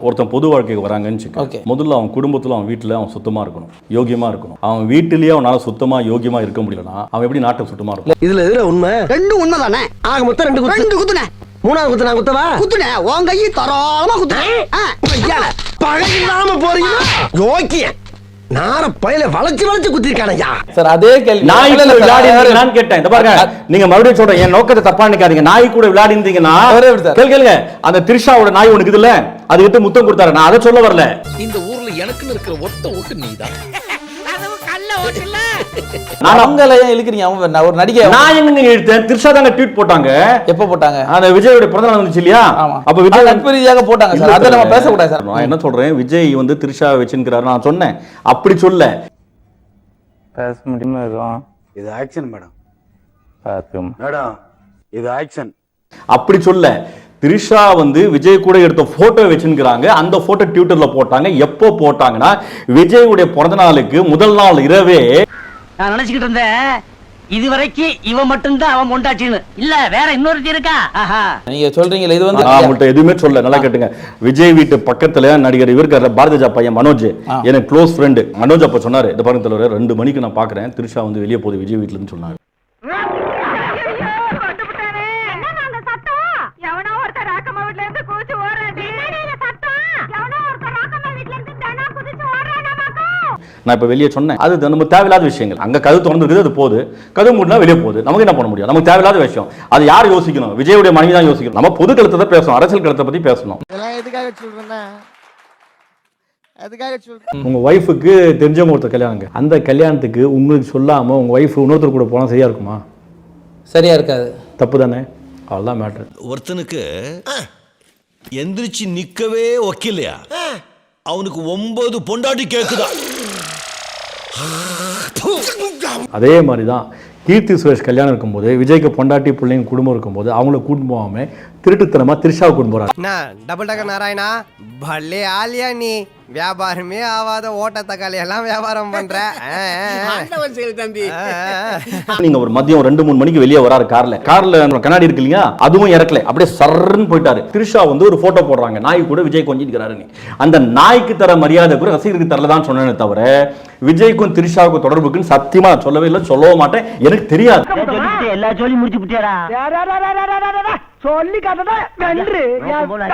ஒருத்தன் பொது வாழ்க்கைக்கு வராங்கன்னு. Okay. முதல்ல அவன் குடும்பத்துல அவன் வீட்டுல அவன் சுத்தமா இருக்கணும் யோகியமா இருக்கணும். அவன் வீட்டிலேயே அவனால சுத்தமா யோகியமா இருக்க முடியலனா அவன் எப்படி நாட்டை சுத்தமா இருக்கும்? இதுல எதுல உண்மை? ரெண்டும் உண்மைதானே? ஆக மொத்தம் ரெண்டு குத்து. ரெண்டு குத்துனே. மூணாவது குத்து நான் குத்தவா? குத்துனே. உன் கையை தரோளமா குத்துனேன் பழகிடாம போறீங்களா? யோக்கிய நார பயில வளைச்சு வளைச்சு குத்திருக்கானயா சார் அதே கேள்வி. நாய் கூட விளையாடி இருந்தீங்களான்னு கேட்டேன். இந்த பாருங்க நீங்க மறுபடியும் சொல்றேன் என் நோக்கத்தை தப்பா நினைக்காதீங்க. நாய் கூட விளையாடி இருந்தீங்கன்னா கேளுங்க. அந்த திரிஷாவோட நாய் உனக்கு இதுல? அதுகிட்ட முத்தம் கொடுத்தாரு. நான் அதை சொல்ல வரல. இந்த ஊர்ல எனக்குன்னு இருக்கிற ஒத்த ஓட்டு நீதான். நான் அவங்கள ஏன் இழுக்கிறீங்க? அவங்க நான் ஒரு நடிகை. நான் என்னங்க இழுத்தேன்? திரிஷா தாங்க ட்வீட் போட்டாங்க. எப்ப போட்டாங்க? அந்த விஜயோட பிறந்த நாள் வந்துச்சு இல்லையா? அப்ப விஜய் நட்பு ரீதியாக போட்டாங்க சார். அதை நம்ம பேசக்கூடாது சார். நான் என்ன சொல்றேன்? விஜய் வந்து திரிஷா வச்சுக்கிறாரு நான் சொன்னேன். அப்படி சொல்ல. பேச முடியுமா இருக்கும் இது ஆக்ஷன் மேடம். பார்த்துக்கோமா மேடம் இது ஆக்ஷன் அப்படி சொல்ல. திரிஷா வந்து விஜய் கூட எடுத்த போட்டோ வச்சுக்கிறாங்க அந்த போட்டோ ட்விட்டர்ல போட்டாங்க. எப்போ போட்டாங்கன்னா விஜயுடைய பிறந்த நாளுக்கு முதல் நாள் இரவே நான் நினைச்சுக்கிட்டு இருந்தேன் இதுவரைக்கும் இவன் மட்டும்தான் அவன் மொண்டாச்சின்னு இல்ல வேற இன்னொருத்தி இருக்கா? நீங்க சொல்றீங்களே இது வந்து நான் உங்கள்ட்ட எதுவுமே சொல்ல நல்லா கேட்டுங்க. விஜய் வீட்டு பக்கத்துல நடிகர் இவருக்கார பாரதிஜா பையன் மனோஜ். எனக்கு க்ளோஸ் ஃப்ரெண்டு மனோஜ் அப்ப சொன்னாரு இந்த பாருங்க தலைவர் ரெண்டு மணிக்கு நான் பாக்குறேன் திரிஷா வந்து வெளியே போகுது விஜய் வீட்டுல இருந்து நான் இப்ப வெளியே சொன்னேன். அது நம்ம தேவையில்லாத விஷயங்கள். அங்க கதவு திறந்துருக்குது அது போகுது. கதவு மூடினா வெளியே போகுது. நமக்கு என்ன பண்ண முடியும்? நமக்கு தேவையில்லாத விஷயம். அது யார் யோசிக்கணும்? விஜயுடைய மனைவி தான் யோசிக்கணும். நம்ம பொது கருத்தை தான் பேசணும். அரசியல் கருத்தை பத்தி பேசணும். எதுக்காக சொல்றேன்னா? அதுக்காக சொல்றேன்? உங்க ஒய்ஃபுக்கு தெரிஞ்சவங்க ஒருத்தர் கல்யாணங்க. அந்த கல்யாணத்துக்கு உங்களுக்கு சொல்லாம உங்க ஒய்ஃப் இன்னொருத்தர் கூட போனா சரியா இருக்குமா? சரியா இருக்காது. தப்பு தானே அவ்வளோதான் மேட்ரு ஒருத்தனுக்கு எந்திரிச்சு நிக்கவே ஒக்கில்லையா அவனுக்கு ஒன்பது பொண்டாட்டி கேக்குதா அதே மாதிரி தான் கீர்த்தி சுரேஷ் கல்யாணம் இருக்கும்போது விஜய்க்கு பொண்டாட்டி பிள்ளைங்க குடும்பம் இருக்கும்போது அவங்கள கூட்டு போகாம திருட்டுத்தனமா திரிஷாவை கூட்டு போறாரு டபுள் டக்கர் நாராயணா? பல்லே ஆலியா நீ. வியாபாரமே ஆவாத ஓட்ட தக்காளி எல்லாம் வியாபாரம் பண்ற ஆ. நீங்க ஒரு மதியம் ரெண்டு மூணு மணிக்கு வெளியே வராரு கார்ல கார்ல கண்ணாடி இருக்கு இல்லையா அதுவும் இறக்கல அப்படியே சர்ன்னு போயிட்டாரு திரிஷா வந்து ஒரு போட்டோ போடுறாங்க நாய் கூட விஜய் கொஞ்சிருக்கிறாரு அந்த நாய்க்கு தர மரியாதை கூட ரசிகருக்கு தரலதான் சொன்னேனே தவிர விஜய்க்கும் திரிஷாவுக்கும் தொடர்புக்குன்னு சத்தியமா நான் சொல்லவே இல்லை சொல்லவும் மாட்டேன் எனக்கு தெரியாது எல்லா சொல்லி முடிச்சு சொல்லி போல.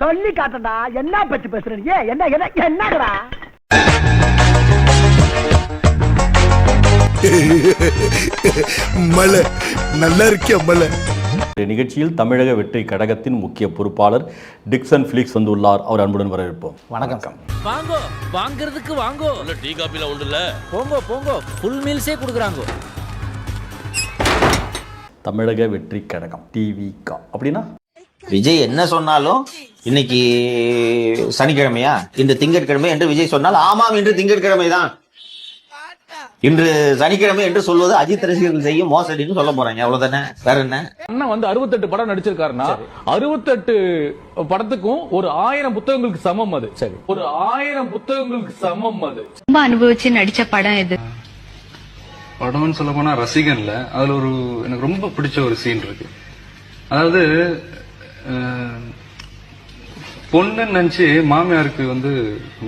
சொல்லி காட்டடா என்ன பத்தி பேசுறீங்க என்ன என்ன என்னடா மலை நல்லா இருக்கியா மலை? நிகழ்ச்சியில் தமிழக வெற்றி கழகத்தின் முக்கிய பொறுப்பாளர் டிக்சன் பிலிக்ஸ் வந்துள்ளார். அவர் அன்புடன் வரவேற்போம். வணக்கம் வாங்கோ வாங்குறதுக்கு வாங்கோ. இல்ல டீ காப்பில உண்டு இல்ல. போங்கோ போங்கோ. ஃபுல் மீல்ஸே கொடுக்குறாங்க. தமிழக வெற்றி கழகம் டிவிகா அப்படின்னா? விஜய் என்ன சொன்னாலும் இன்னைக்கு சனிக்கிழமையா? இன்று திங்கட்கிழமை என்று விஜய் சொன்னால் ஆமாம் இன்று திங்கட்கிழமை தான் இன்று சனிக்கிழமை என்று சொல்வது அஜித் ரசிகர்கள் செய்யும் மோசடின்னு சொல்ல போறாங்க. அவ்வளவுதானே? வேற என்ன? அண்ணன் வந்து அறுபத்தெட்டு படம் நடிச்சிருக்காருன்னா அறுபத்தெட்டு படத்துக்கும் ஒரு ஆயிரம் புத்தகங்களுக்கு சமம் அது. சரி. ஒரு ஆயிரம் புத்தகங்களுக்கு சமம் அது. ரொம்ப அனுபவிச்சு நடிச்ச படம் இது. படம்னு சொல்ல போனா ரசிகன்ல அதுல ஒரு எனக்கு ரொம்ப பிடிச்ச ஒரு சீன் இருக்கு. அதாவது பொண்ணுன்னு நினைச்சு மாமியாருக்கு வந்து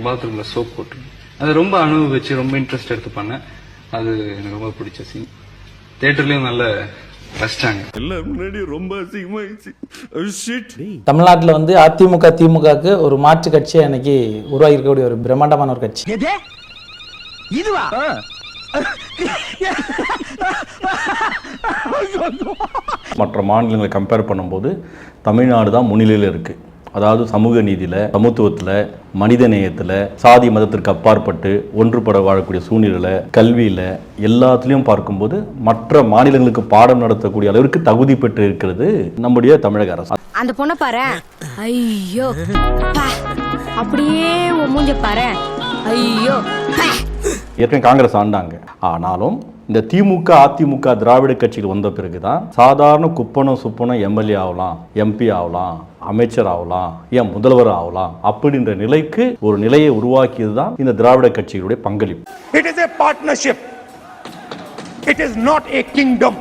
பாத்ரூம்ல சோப் போட்டு. அதை ரொம்ப அனுபவிச்சு ரொம்ப இன்ட்ரெஸ்ட் எடுத்து பண்ணேன். அது எனக்கு ரொம்ப பிடிச்ச சீன் தியேட்டர்லயும் நல்ல தமிழ்நாட்டுல வந்து அதிமுக திமுகக்கு ஒரு மாற்று கட்சியா இன்னைக்கு உருவாகி இருக்கக்கூடிய ஒரு பிரம்மாண்டமான ஒரு கட்சி. இதுவா? மற்ற மாநிலங்களை கம்பேர் பண்ணும்போது தமிழ்நாடு தான் முன்னிலையில் இருக்கு. அதாவது சமூக நீதியில் சமத்துவத்தில் மனித நேயத்தில் சாதி மதத்திற்கு அப்பாற்பட்டு ஒன்றுபட வாழக்கூடிய சூழ்நிலையில் கல்வியில் எல்லாத்துலேயும் பார்க்கும்போது மற்ற மாநிலங்களுக்கு பாடம் நடத்தக்கூடிய அளவிற்கு தகுதி பெற்று இருக்கிறது நம்முடைய தமிழக அரசு அந்த பொண்ண பாரு ஐயோ. அப்படியே மூஞ்ச பாரு ஐயோ. ஏற்கனவே காங்கிரஸ் ஆண்டாங்க ஆனாலும் இந்த திமுக அதிமுக திராவிட கட்சிகள் வந்த பிறகு தான் சாதாரண குப்பனம் சுப்பனம் எம்எல்ஏ ஆகலாம் எம்பி ஆகலாம் அமைச்சர் ஆகலாம் ஏன் முதல்வர் ஆகலாம் அப்படின்ற நிலைக்கு ஒரு நிலையை உருவாக்கியது தான் இந்த திராவிட கட்சிகளுடைய பங்களிப்பு it is a partnership it is not a kingdom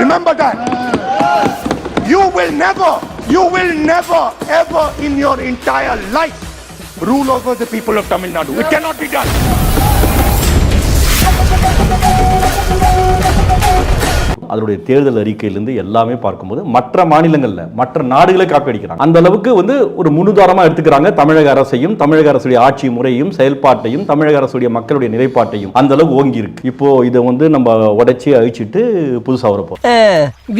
remember that you will never you will never ever in your entire life rule over the people of Tamil Nadu it can not be done அதனுடைய தேர்தல் அறிக்கையிலிருந்து எல்லாமே பார்க்கும்போது மற்ற மாநிலங்களில் மற்ற நாடுகளை copy அடிக்கிறாங்க. அந்த அளவுக்கு வந்து ஒரு முன்னுதாரணமா எடுத்துக்கிறாங்க தமிழக அரசையும் தமிழக அரசுடைய ஆட்சி முறையும் செயல்பாட்டையும் தமிழக அரசுடைய மக்களுடைய நிலைப்பாட்டையும். அந்த அளவுக்கு ஓங்கி இருக்கு. இப்போ இதை வந்து நம்ம உடைச்சி அழிச்சிட்டு புதுசாக வரப்போம்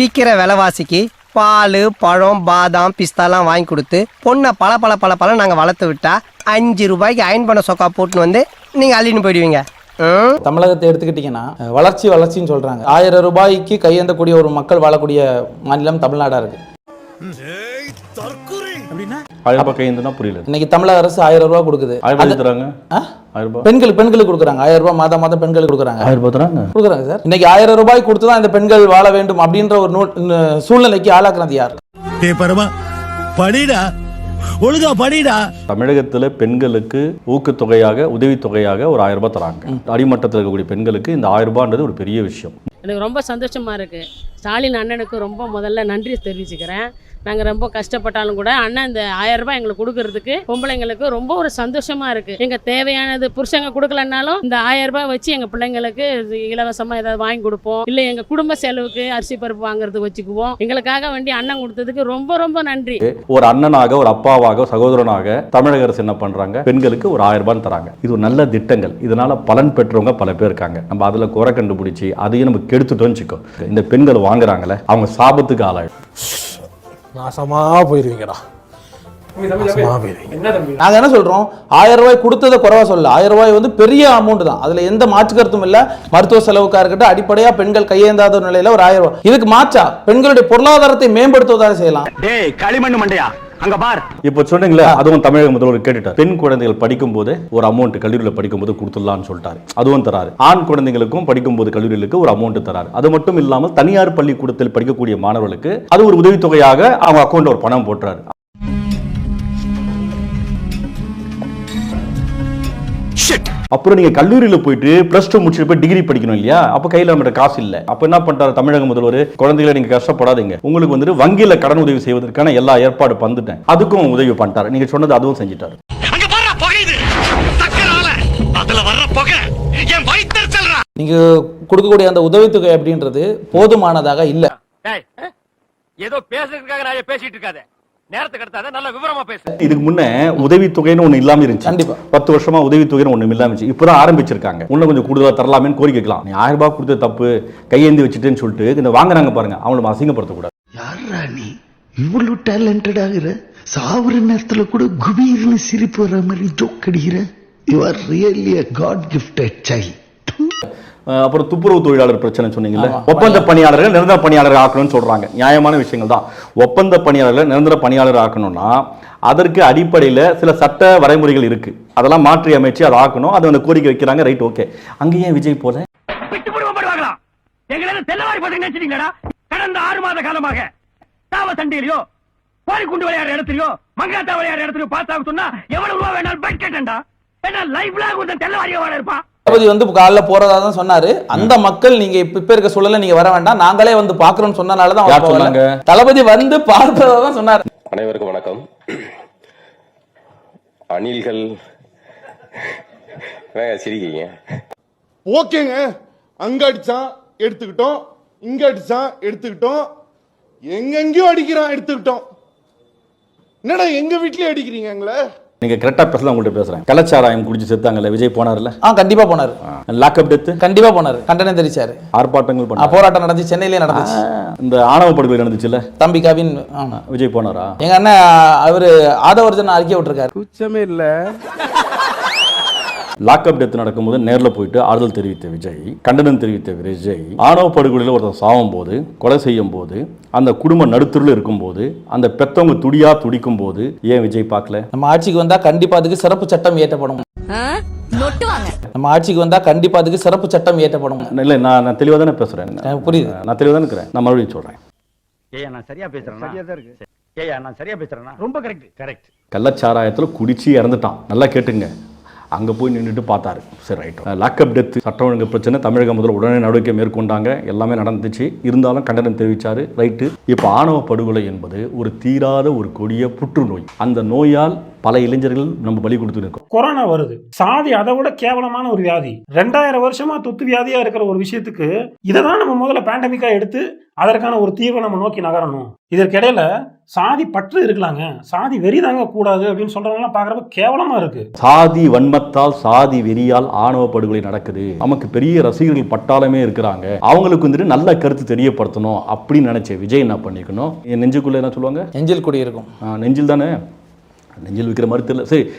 விற்கிற விலைவாசிக்கு பால் பழம் பாதாம் பிஸ்தாலாம் வாங்கி கொடுத்து பொண்ணை பல பல பல பல நாங்கள் வளர்த்து விட்டா அஞ்சு ரூபாய்க்கு அயன் பண்ண சொக்கா போட்டுன்னு வந்து நீங்கள் அள்ளின்னு போயிடுவீங்க. தமிழகத்தை எடுத்துக்கிட்டிங்கன்னா வளர்ச்சி வளர்ச்சின்னு சொல்றாங்க. ஆயிரம் ரூபாய்க்கு கையேந்தக்கூடிய ஒரு மக்கள் வாழக்கூடிய மாநிலம் தமிழ்நாடா இருக்கு. ஆயிரம் ரூபாய் கையேந்துனா புரியல. இன்னைக்கு தமிழக அரசு ஆயிரம் ரூபாய் கொடுக்குது. பெண்களுக்கு பெண்களுக்கு கொடுக்குறாங்க. ஆயிரம் ரூபாய் மாதம் மாதம் பெண்களுக்கு கொடுக்குறாங்க. ஆயிரம் ரூபாய் தராங்க? கொடுக்குறாங்க சார். இன்னைக்கு ஆயிரம் ரூபாய் கொடுத்து தான் இந்த பெண்கள் வாழ வேண்டும் அப்படின்ற ஒரு சூழ்நிலைக்கு ஆளாக்குனது யார்? டே பரமா படிடா. ஒழுங்கா படிடா. தமிழகத்துல பெண்களுக்கு ஊக்கத்தொகையாக உதவித்தொகையாக ஒரு ஆயிரம் ரூபாய் தராங்க. அடிமட்டத்தில் இருக்கக்கூடிய பெண்களுக்கு இந்த ஆயிரம் ரூபான்றது ஒரு பெரிய விஷயம். எனக்கு ரொம்ப சந்தோஷமா இருக்கு. ஸ்டாலின் அண்ணனுக்கு ரொம்ப முதல்ல நன்றி தெரிவிச்சுக்கிறேன். நாங்கள் ரொம்ப கஷ்டப்பட்டாலும் கூட அண்ணன் இந்த ஆயிரம் ரூபாய் எங்களுக்கு கொடுக்கறதுக்கு பொம்பளைங்களுக்கு ரொம்ப ஒரு சந்தோஷமா இருக்கு. எங்க தேவையானது புருஷங்க கொடுக்கலனாலும் இந்த ஆயிரம் ரூபாய் வச்சு எங்க பிள்ளைங்களுக்கு இலவசமாக இலவசமா ஏதாவது வாங்கி கொடுப்போம். இல்ல எங்க குடும்ப செலவுக்கு அரிசி பருப்பு வாங்குறதுக்கு வச்சுக்குவோம். எங்களுக்காக வேண்டி அண்ணன் கொடுத்ததுக்கு ரொம்ப ரொம்ப நன்றி. ஒரு அண்ணனாக ஒரு அப்பாவாக ஒரு சகோதரனாக தமிழக அரசு என்ன பண்றாங்க? பெண்களுக்கு ஒரு ஆயிரம் ரூபாய் தராங்க. இது ஒரு நல்ல திட்டங்கள். இதனால பலன் பெற்றவங்க பல பேர் இருக்காங்க. நம்ம அதுல குறை கண்டுபிடிச்சி அதையும் நம்ம கெடுத்துட்டோம்னு வச்சுக்கோ. இந்த பெண்கள் வாங்குறாங்களே அவங்க சாபத்துக்கு ஆளாயிடும் நாசமா போயிருவீங்கடா. நாங்க என்ன சொல்றோம்? ஆயிரம் ரூபாய் கொடுத்ததை குறைவா சொல்லல. ஆயிரம் ரூபாய் வந்து பெரிய அமௌண்ட் தான். அதுல எந்த மாற்று கருத்தும் இல்ல. மருத்துவ செலவுக்கா இருக்கட்டும் அடிப்படையா பெண்கள் கையேந்தாத ஒரு நிலையில ஒரு ஆயிரம் ரூபாய். இதுக்கு மாற்றா? பெண்களுடைய பொருளாதாரத்தை மேம்படுத்துவதாக செய்யலாம். டேய் களிமண் மண்டையா? அங்க பார். இப்போ சொன்னீங்களே அதுவும் தமிழக முதல்வர் கேட்டுட்டார். பெண் குழந்தைகள் படிக்கும் போது ஒரு அமௌண்ட் கல்லூரியில் படிக்கும்போது கொடுத்துடலாம்னு சொல்லிட்டாரு. அதுவும் தராரு. ஆண் குழந்தைகளுக்கும் படிக்கும் போது கல்லூரிகளுக்கு ஒரு அமௌண்ட் தராரு. அது மட்டும் இல்லாமல் தனியார் பள்ளிக்கூடத்தில் படிக்கக்கூடிய மாணவர்களுக்கு அது ஒரு உதவித்தொகையாக அவங்க அக்கௌண்ட் ஒரு பணம் போட்டுறாரு. அப்புறம் நீங்க கல்லூரியில போயிட்டு பிளஸ் டூ முடிச்சுட்டு போய் டிகிரி படிக்கணும் இல்லையா? அப்ப கையில நம்மகிட்ட காசு இல்ல. அப்ப என்ன பண்றாரு? தமிழக முதல்வர் குழந்தைகளை நீங்க கஷ்டப்படாதீங்க. உங்களுக்கு வந்துட்டு வங்கியில கடன் உதவி செய்வதற்கான எல்லா ஏற்பாடு பண்ணிட்டேன் அதுக்கும் உதவி பண்ணிட்டாரு. நீங்க சொன்னது அதுவும் செஞ்சுட்டாரு. அங்க பாரு புகையுது சக்கரால. அதுல வர்ற புகை. என் வயிற்றுச்சல்றா நீங்க கொடுக்கக்கூடிய அந்த உதவித்தொகை அப்படின்றது போதுமானதாக இல்ல. ஏதோ பேசுறதுக்காக நான் பேசிட்டு இருக்காத. நேரத்துக்கு எடுத்தாத நல்ல விவரமா பேசு. இதுக்கு முன்ன உதவித்தொகைன்னு ஒண்ணு இல்லாம இருந்துச்சு. கண்டிப்பா. பத்து வருஷமா உதவித்தொகைன்னு ஒண்ணு இல்லாம இருந்துச்சு. இப்பதான் ஆரம்பிச்சிருக்காங்க. இன்னும் கொஞ்சம் கூடுதலா தரலாமேன்னு கோரிக்கை வைக்கலாம். நீ ஆயிரம் ரூபாய் கொடுத்தது தப்பு கையேந்தி வச்சுட்டேன்னு சொல்லிட்டு இந்த வாங்குறாங்க பாருங்க. அவங்கள அசிங்கப்படுத்தக்கூடாது. யாரா நீ? இவ்வளவு டேலண்டட் ஆகுற? சாவுற நேரத்துல கூட குபீர்னு சிரிப்பு வர மாதிரி ஜோக் அடிக்கிற? You are really a god gifted child அப்புறம் துப்புரவு தொழிலாளர் பிரச்சனை சொன்னீங்கல்ல. ஒப்பந்த பணியாளர்கள் நிரந்தர பணியாளர் ஆக்கணும்னு சொல்றாங்க. நியாயமான விஷயங்கள் தான். ஒப்பந்த பணியாளர்கள் நிரந்தர பணியாளர் ஆக்கணும்னா அதற்கு அடிப்படையில் சில சட்ட வரைமுறைகள் இருக்கு. அதெல்லாம் மாற்றி அமைச்சு அதை ஆக்கணும். அதை வந்து கோரிக்கை வைக்கிறாங்க. Right okay. அங்கேயே விஜய் போல கடந்த ஆறு மாத காலமாக தாவ சண்டையிலயோ கோழி குண்டு விளையாடுற இடத்துலயோ மங்காத்தா விளையாடுற இடத்துலயோ பார்த்தா சொன்னா எவ்வளவு ரூபா வேணாலும் பெட் கேட்டா ஏன்னா லைஃப் லாங் ஒருத்தன் தெல்லவாரியா வாழ இருப்பான். தளபதி வந்து காலைல போறதா தான் சொன்னாரு. அந்த மக்கள் நீங்க இப்ப இருக்க சூழல்ல நீங்க வர வேண்டாம். நாங்களே வந்து பாக்குறோம்னு சொன்னனால தான் அவர் யார் போகல. சொன்னாங்க? தளபதி வந்து பார்த்ததா தான் சொன்னாரு. அனைவருக்கும் வணக்கம். அணில்கள். சிரிக்கீங்க ஓகேங்க. அங்க அடிச்சான் எடுத்துக்கிட்டோம். இங்க அடிச்சான் எடுத்துக்கிட்டோம். எங்கெங்கயோ அடிக்கிறான் எடுத்துக்கிட்டோம். என்னடா எங்க வீட்லயே அடிக்கிறீங்க எங்களை? நீங்க கரெக்டா பேசலாம் உங்கள்கிட்ட பேசுறேன். கள்ளச்சாராயம் குடிச்சு செத்தாங்கல்ல விஜய் போனார்ல ஆ கண்டிப்பா போனாரு. லாக்அப் டெத்து கண்டிப்பா போனாரு. கண்டனம் தெரிவிச்சாரு. ஆர்ப்பாட்டங்கள் ஆ, பண்ணாங்க போராட்டம் நடந்துச்சு சென்னையிலே நடந்துச்சு. இந்த ஆணவ படுகொலை நடந்துச்சுல்ல? தம்பி கவின் ஆமா விஜய் போனாரா? எங்க அண்ணன் அவரு ஆதவர்ஜன் அறிக்கை விட்டுருக்காரு. குச்சமே இல்ல. லாக்அப் டெத் நடக்கும்போது நேர்ல போயிட்டு ஆறுதல் தெரிவித்த விஜய் கண்டனம் தெரிவித்த விஜய் ஆணவ படுகொலையில் ஒருத்தர் சாவும் போது கொலை செய்யும் போது அந்த குடும்ப நடுத்தருள் இருக்கும்போது அந்த பெத்தவங்க துடியா துடிக்கும் போது ஏன் விஜய் பார்க்கல? நம்ம ஆட்சிக்கு வந்தா கண்டிப்பா அதுக்கு சிறப்பு சட்டம் நொட்டுவாங்க. நம்ம ஆட்சிக்கு வந்தா கண்டிப்பா அதுக்கு சிறப்பு சட்டம் இயற்றப்படும். இல்லை நான் நான் தெளிவாக தானே பேசுறேன். புரியுது. நான் தெளிவாக தானே இருக்கிறேன். நான் மறுபடியும் சொல்றேன். ஏயா நான் சரியா பேசுறேன் சரியா தான் இருக்கு. ஏயா நான் சரியா பேசுறேனா ரொம்ப கரெக்ட் கரெக்ட் கள்ளச்சாராயத்தில் குடிச்சு இறந்துட்டான். நல்லா கேட்டுங்க. அங்கே போய் நின்றுட்டு பார்த்தாரு. சரி ரைட் லாக்அப் டெத் சட்ட ஒழுங்கு பிரச்சனை தமிழக முதல்ல உடனே நடவடிக்கை மேற்கொண்டாங்க. எல்லாமே நடந்துச்சு. இருந்தாலும் கண்டனம் தெரிவித்தார் ரைட்டு இப்போ ஆணவ படுகொலை என்பது ஒரு தீராத ஒரு கொடிய புற்றுநோய். அந்த நோயால் பல இளைஞர்கள் நம்ம பலி கொடுத்துட்டு இருக்கோம். கொரோனா வருது. சாதி அதை விட கேவலமான ஒரு வியாதி. ரெண்டாயிரம் வருஷமா தொத்து வியாதியா இருக்கிற ஒரு விஷயத்துக்கு இதை தான் நம்ம முதல்ல பேண்டமிக்கா எடுத்து அதற்கான ஒரு தீர்வை நம்ம நோக்கி நகரணும். இதற்கிடையில சாதி பற்று இருக்கலாங்க. சாதி வெறிதாங்க கூடாது அப்படின்னு சொல்றவங்கலாம் பாக்குறப்ப கேவலமா இருக்கு. சாதி வன்மத்தால் சாதி வெறியால் ஆணவ படுகொலை நடக்குது. நமக்கு பெரிய ரசிகர்கள் பட்டாளமே இருக்கிறாங்க. அவங்களுக்கு வந்துட்டு நல்ல கருத்து தெரியப்படுத்தணும் அப்படின்னு நினைச்ச விஜய் என்ன பண்ணிக்கணும்? என் நெஞ்சுக்குள்ள என்ன சொல்லுவாங்க? நெஞ்சில் குடி இருக்கும் நெஞ்சில் தானே? நெஞ்சில் விற்கிற மாதிரி தெரியல. சரி.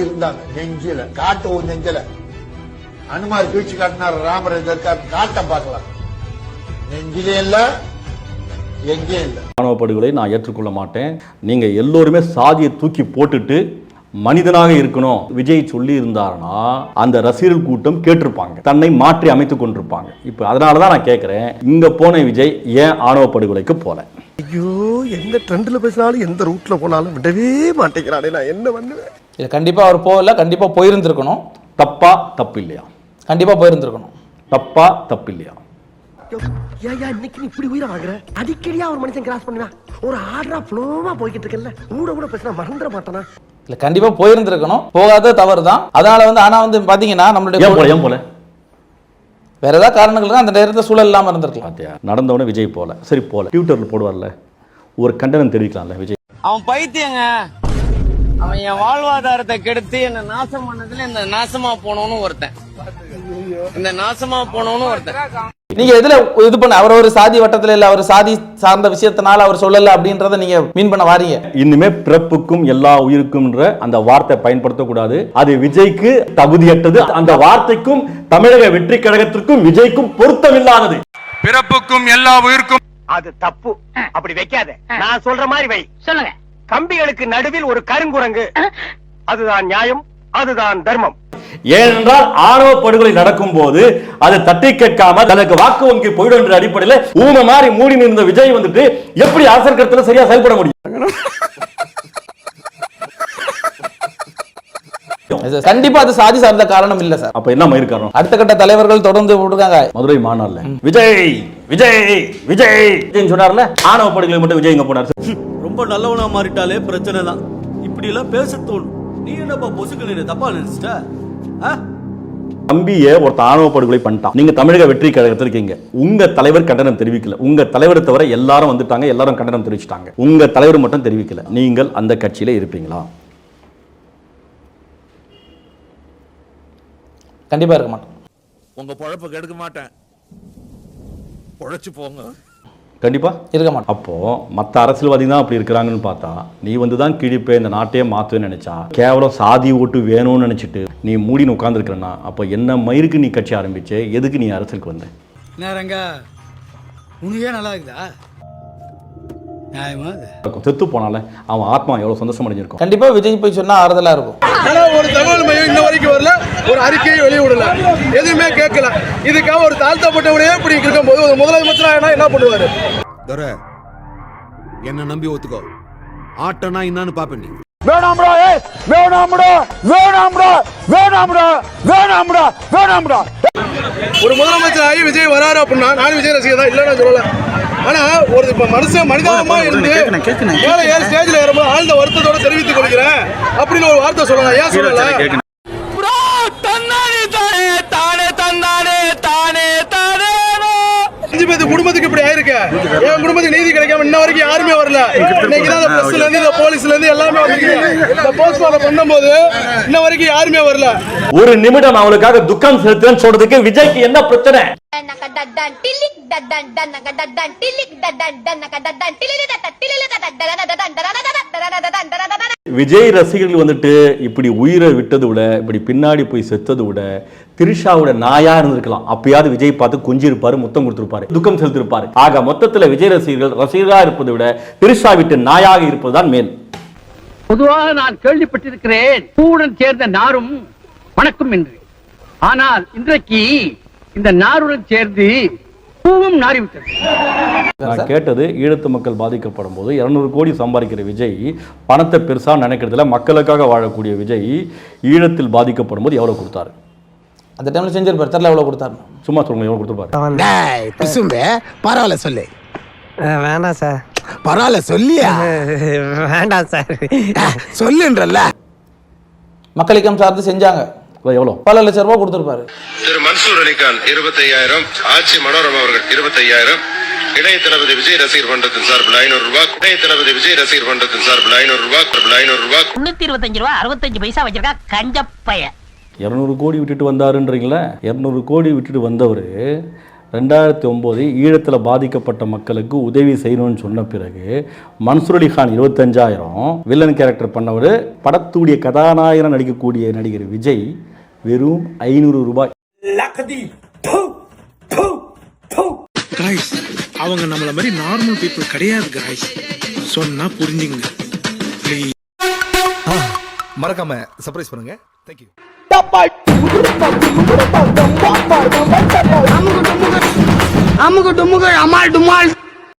இருந்தாங்க. நெஞ்சில. காட்டு நெஞ்சில. அனுமார் கீழ்ச்சி காட்டினார் ராமர் காட்ட பார்க்கலாம். நெஞ்சிலே இல்ல எங்கே இல்ல. ஆணவ படுகொலை நான் ஏற்றுக்கொள்ள மாட்டேன். நீங்க எல்லோருமே சாதியை தூக்கி போட்டுட்டு மனிதனாக இருக்கணும். விஜய் சொல்லி இருந்தாருன்னா அந்த ரசிகர்கள் கூட்டம் கேட்டிருப்பாங்க. தன்னை மாற்றி அமைத்துக் கொண்டிருப்பாங்க. இப்போ அதனால தான் நான் கேட்குறேன் இங்க போன விஜய் ஏன் ஆணவ படுகொலைக்கு போல? ஐயோ எந்த ட்ரெண்ட்ல பேசினாலும் எந்த ரூட்ல போனாலும் விடவே மாட்டேங்கிறானே. நான் என்ன பண்ணுவேன்? இது கண்டிப்பா அவர் போகல. கண்டிப்பா போயிருந்திருக்கணும். தப்பா தப்பு இல்லையா கண்டிப்பா போயிருந்திருக்கணும். தப்பா தப்பு இல்லையா ஏயா இன்னைக்கு நீ இப்படி உயிரை வாங்குற அடிக்கடியா ஒரு மனுஷன் கிராஸ் பண்ணுவேன். ஒரு ஆர்டரா ஃப்ளோவா போய்கிட்டு இருக்கல கூட கூட பேசினா மறந்துட மாட்டானா? இல்ல கண்டிப்பா போயிருந்திருக்கணும். போகாத தவறு தான் அதனால வந்து ஆனா வந்து போல நம்மளுடைய போல வேற ஏதாவது காரணங்கள் தான் அந்த நேரத்தில் சூழல் இல்லாம இருந்திருக்கலாம். பாத்தியா நடந்தவன விஜய் போல. சரி போல. ட்விட்டர்ல போடுவார்ல ஒரு கண்டனம் தெரிவிக்கலாம்ல விஜய். அவன் பைத்தியங்க. அவன் என் வாழ்வாதாரத்தை கெடுத்து என்ன நாசம் பண்ணதுல இந்த நாசமா போனவனும் ஒருத்தன். இந்த நாசமா போனவனும் ஒருத்தன். நீங்க எதுல இது பண்ண அவர் ஒரு சாதி வட்டத்துல இல்ல அவர் சாதி சார்ந்த விஷயத்தினால அவர் சொல்லல அப்படின்றத நீங்க மீன் பண்ண வாரீங்க. இனிமே பிறப்புக்கும் எல்லா உயிருக்கும்ன்ற அந்த வார்த்தை பயன்படுத்தக்கூடாது. அது விஜய்க்கு தகுதியற்றது. அந்த வார்த்தைக்கும் தமிழக வெற்றி கழகத்திற்கும் விஜய்க்கும் பொருத்தமில்லாதது. பிறப்புக்கும் எல்லா உயிருக்கும் அது தப்பு. அப்படி வைக்காத. நான் சொல்ற மாதிரி வை. சொல்லுங்க. கம்பிகளுக்கு நடுவில் ஒரு கருங்குரங்கு. அதுதான் நியாயம். அதுதான் தர்மம். ஏனென்றால் ஆணவ படுகொலை நடக்கும் போது அதை தட்டி கேட்காம தனக்கு வாக்கு வங்கி போயிடும் என்ற அடிப்படையில் ஊமை மாதிரி மூடி நின்ற விஜய் வந்துட்டு எப்படி அரசியல் கருத்துல சரியா செயல்பட முடியும்? கண்டிப்பா அது சாதி சார்ந்த காரணம் இல்ல சார். அப்ப என்ன மயிர் காரணம்? அடுத்த கட்ட தலைவர்கள் தொடர்ந்து போட்டிருக்காங்க மதுரை மாநாள்ல விஜய் விஜய் விஜய் விஜய் சொன்னார்ல? ஆணவ படுகொலை மட்டும் விஜய் இங்க போனார்? ரொம்ப நல்லவனா மாறிட்டாலே பிரச்சனை தான் இப்படி எல்லாம் பேச தோணும். நீ என்னப்பா பொசுக்கு தப்பா நினைச்சிட்ட? தம்பிய ஒருத்த ஆணவ படுகொலை பண்ணிட்டான். நீங்க தமிழக வெற்றி கழகத்தில் இருக்கீங்க. உங்க தலைவர் கண்டனம் தெரிவிக்கல. உங்க தலைவரை தவிர எல்லாரும் வந்துட்டாங்க எல்லாரும் கண்டனம் தெரிவிச்சிட்டாங்க. உங்க தலைவர் மட்டும் தெரிவிக்கல. நீங்கள் அந்த கட்சியில இருப்பீங்களா? கண்டிப்பா இருக்க மாட்டோம். உங்க பொழப்ப கெடுக்க மாட்டேன். பொழைச்சு போங்க. கண்டிப்பா. இருக்க மாட்டோம். அப்போ மற்ற அரசியல்வாதி தான் அப்படி இருக்கிறாங்கன்னு பார்த்தா நீ வந்து தான் கிழிப்பே இந்த நாட்டையே மாத்துவேன்னு நினைச்சா கேவலம் சாதி ஓட்டு வேணும்னு நினைச்சிட்டு நீ மூடின்னு உட்காந்துருக்கிறனா அப்போ என்ன மயிருக்கு நீ கட்சி ஆரம்பிச்சே? எதுக்கு நீ அரசியலுக்கு வந்த? நேரங்க உனக்கே நல்லா இருக்குதா? நியாயமா செத்து போனால அவன் ஆத்மா எவ்வளவு சந்தோஷம் அடைஞ்சிருக்கும்? கண்டிப்பா விஜய் போய் சொன்னா ஆறுதலா இருக்கும். ஆனா ஒரு தகவல் மையம் இன்ன வரைக்கும் வரல. ஒரு அறிக்கையை வெளிய விடல எதுவுமே கேட்கல. இதுக்காக ஒரு தாழ்த்தப்பட்டவனே இப்படி இருக்கும்போது ஒரு முதலமைச்சர் என்ன பண்ணுவாரு? துரை என்ன நம்பி ஒத்துக்கோ. ஆட்டனா என்னன்னு பாப்ப நீ. வேணாம்டா ஏய் வேணாம்டா வேணாம்டா வேணாம்டா வேணாம்டா வேணாம்டா ஒரு முதலமைச்சர் ஆகி விஜய் வராரு அப்படின்னா நானும் விஜய் ரசிகர் தான் இல்லைன்னு சொல்லல. ஆனா ஒரு இப்ப மனுஷன் மனிதாபமா இருந்து மேல ஏழு ஸ்டேஜ்ல ஏறும்போது ஆழ்ந்த வருத்தத்தோட தெரிவித்துக் கொள்கிறேன் அப்படின்னு ஒரு வார்த்தை சொல்லலாம். ஏன் சொல்லல குடும்பத்துக்கு இப்படி ஆயிருக்கு? என் குடும்பத்துக்கு நீதி கிடைக்காம இன்ன வரைக்கும் யாருமே வரல. இன்னைக்கு தான் பிரஸ்ல இருந்து இந்த போலீஸ்ல இருந்து எல்லாமே வந்து இந்த போஸ்ட்மார்ட்டம் பண்ணும்போது இன்ன வரைக்கும் யாருமே வரல. ஒரு நிமிடம் அவளுக்காக துக்கம் செலுத்துறேன்னு சொல்றதுக்கு விஜய்க்கு என்ன பிரச்சனை? விஜய் ரசிகர்கள் வந்துட்டு இப்படி உயிரை விட்டதை விட இப்படி பின்னாடி போய் செத்தது விட திரிஷாவோட நாயா இருந்திருக்கலாம் அப்பயாவது விஜய் பார்த்து குஞ்சிருப்பாரு முத்தம் கொடுத்திருப்பாரு துக்கம் செலுத்திருப்பாரு ஆக மொத்தத்துல விஜய் ரசிகர்கள் ரசிகர்களா இருப்பதை விட திரிஷா விட்டு நாயாக இருப்பதுதான் மேல் பொதுவாக நான் கேள்விப்பட்டிருக்கிறேன் கூட சேர்ந்த நாரும் வணக்கம் என்று ஆனால் இன்றைக்கு இந்த நாருடன் சேர்ந்து பூவும் நாறிவிட்டது நான் கேட்டது ஈழத்து மக்கள் பாதிக்கப்படும் போது இரநூறு கோடி சம்பாதிக்கிற விஜய் பணத்தை பெருசா நினைக்கிறதுல மக்களுக்காக வாழக்கூடிய விஜய் ஈழத்தில் பாதிக்கப்படும் போது எவ்வளவு கொடுத்தாரு? அந்த டைம்ல செஞ்சிருப்பாரு தெரியல எவ்வளவு கொடுத்தாரு? சும்மா சொல்லுங்க எவ்வளவு கொடுத்துருப்பாரு? பரவாயில்ல. சொல்லு. வேணாம் சார். பரவாயில்ல சொல்லியா? வேண்டாம் சார். சொல்லுன்றல்ல. மக்கள் இயக்கம் சார்ந்து செஞ்சாங்க. எவ்வளோ? பல லட்சம் ரூபாய் கொடுத்துருப்பாரு. திரு மன்சூர் அலிகான் இருபத்தையாயிரம் ஆட்சி மனோரமா அவர்கள் இருபத்தையாயிரம் இளைய தளபதி விஜய் ரசிகர் மன்றத்தின் சார்பில் ஐநூறு ரூபாய் இளைய தளபதி விஜய் ரசிகர் மன்றத்தின் சார்பில் ஐநூறு ரூபாய் ஐநூறு ரூபாய் முன்னூத்தி இருபத்தஞ்சு ரூபா அறுபத்தஞ்சு பைசா வச்சிருக்கா கஞ்சப்பைய. இரநூறு கோடி விட்டுட்டு வந்தாருன்றீங்களே இரநூறு கோடி விட்டுட்டு வந்தவர் ரெண்டாயிரத்தி ஒம்போது ஈழத்தில் பாதிக்கப்பட்ட மக்களுக்கு உதவி செய்யணும்னு சொன்ன பிறகு மன்சூர் அலி கான் இருபத்தஞ்சாயிரம் வில்லன் கேரக்டர் பண்ணவர் படத்துடைய கதாநாயகன் நடிக்கக்கூடிய நடிகர் விஜய் வெறும் ஐநூறு ரூபாய். அவங்க நம்மள மாதிரி நார்மல் பீப்புள் கிடையாது காய்ஸ் சொன்னா புரிஞ்சுங்க மறக்காம சர்ப்ரைஸ் பண்ணுங்க. தேங்க்யூ আমার ডুমুগড় আমার ডুমাল